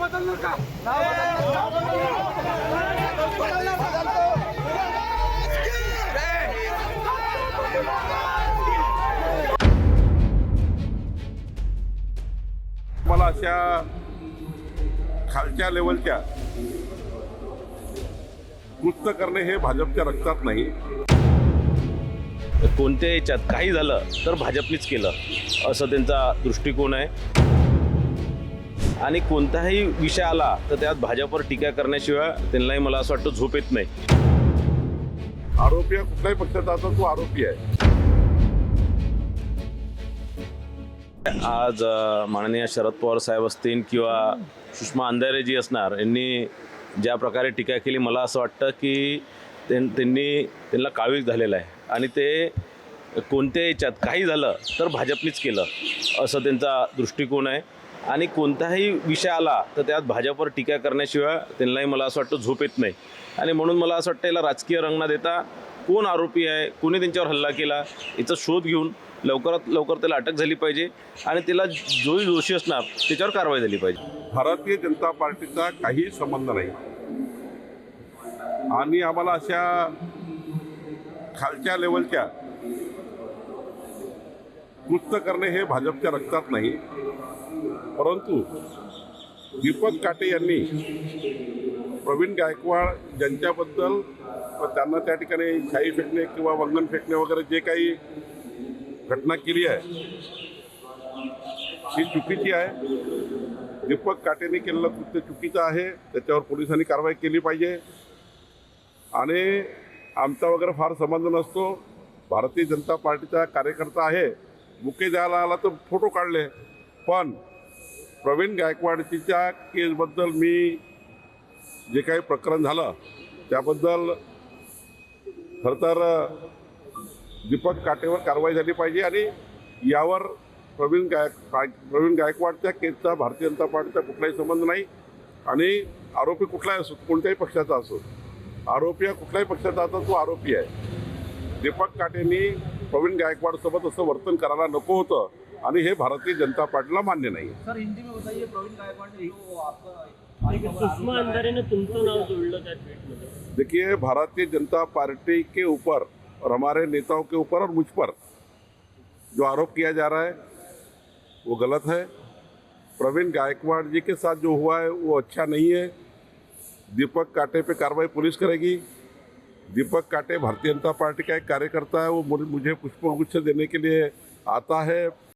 का मला अशा खालच्या लेवलच्या कृत्य करणे हे भाजपच्या रक्तात नाही. कोणत्या याच्यात काही झालं तर भाजपनीच केलं असं त्यांचा दृष्टिकोन आहे. आणि कोणताही विषय आला तर त्यात भाजपवर टीका करण्याशिवाय त्यांनाही मला असं वाटतं झोप येत नाही. आरोपी हा कुठल्याही पक्षाचा असो तो आरोपी आहे. आज माननीय शरद पवार साहेब असतील किंवा सुषमा अंधारे जी असणार यांनी ज्या प्रकारे टीका केली मला असं वाटतं की त्यां- त्यांनी त्यांना काळवीक झालेलं आहे. आणि ते कोणत्या याच्यात काही झालं तर भाजपनीच केलं असं त्यांचा दृष्टिकोन आहे. आणि कोणताही विषय आला तर त्यात भाजपवर टीका करण्याशिवाय त्यांनाही मला असं वाटतं झोप येत नाही. आणि म्हणून मला असं वाटतं याला राजकीय रंग न देता कोण आरोपी आहे कोणी त्यांच्यावर हल्ला केला याचा शोध घेऊन लवकरात लवकर त्याला अटक झाली पाहिजे आणि त्याला जोही दोषी असणार त्याच्यावर कारवाई झाली पाहिजे. भारतीय जनता पार्टीचा काही संबंध नाही. आणि आम्हाला अशा खालच्या लेवलच्या कृत्य करणे हे भाजपच्या रक्तात नाही. परंतु दीपक काटे यांनी प्रवीण गायकवाड ज्यांच्याबद्दल त्यांना त्या ठिकाणी शाई फेकणे किंवा वंगण फेकणे वगैरे जे काही घटना केली आहे ही चुकीची आहे. दीपक काटेने केलेलं कृत्य चुकीचं आहे. त्याच्यावर पोलिसांनी कारवाई केली पाहिजे. आणि आमचा वगैरे फार संबंध नसतो. भारतीय जनता पार्टीचा कार्यकर्ता आहे. बुके द्यायला आला तर फोटो काढले. पण प्रवीण गायकवाडच्या केसबद्दल मी जे काही प्रकरण झालं त्याबद्दल खरं तर दीपक काटेवर कारवाई झाली पाहिजे आणि यावर प्रवीण गायक गाय- प्रवीण गायकवाडच्या केसचा भारतीय जनता पार्टीचा कुठलाही संबंध नाही आणि आरोपी कुठलाही असो कोणत्याही पक्षाचा असो आरोपी हा कुठल्याही पक्षाचा असो तो आरोपी आहे. दीपक काटेंनी प्रवीण गायकवाडसोबत असं वर्तन करायला नको होतं. आणि हे भारतीय जनता पार्टीला मान्य नाही. सर हिंदी में बताइए प्रवीण गायकवाड़ ने आपका सुषमा अंधारे ने तुमचं नाव जोडलं त्या ट्विटमध्ये देखिए भारतीय जनता पार्टी के ऊपर और हमारे नेताओं के ऊपर और मुझ पर जो आरोप किया जा रहा है वो गलत है। प्रवीण गायकवाड़ जी के साथ जो हुआ है वो अच्छा नहीं है। दीपक काटे पे कार्रवाई पुलिस करेगी। दीपक काटे भारतीय जनता पार्टी का एक कार्यकर्ता है वो मुझे- मुझे पुष्पगुच्छ देने के लिए आता है।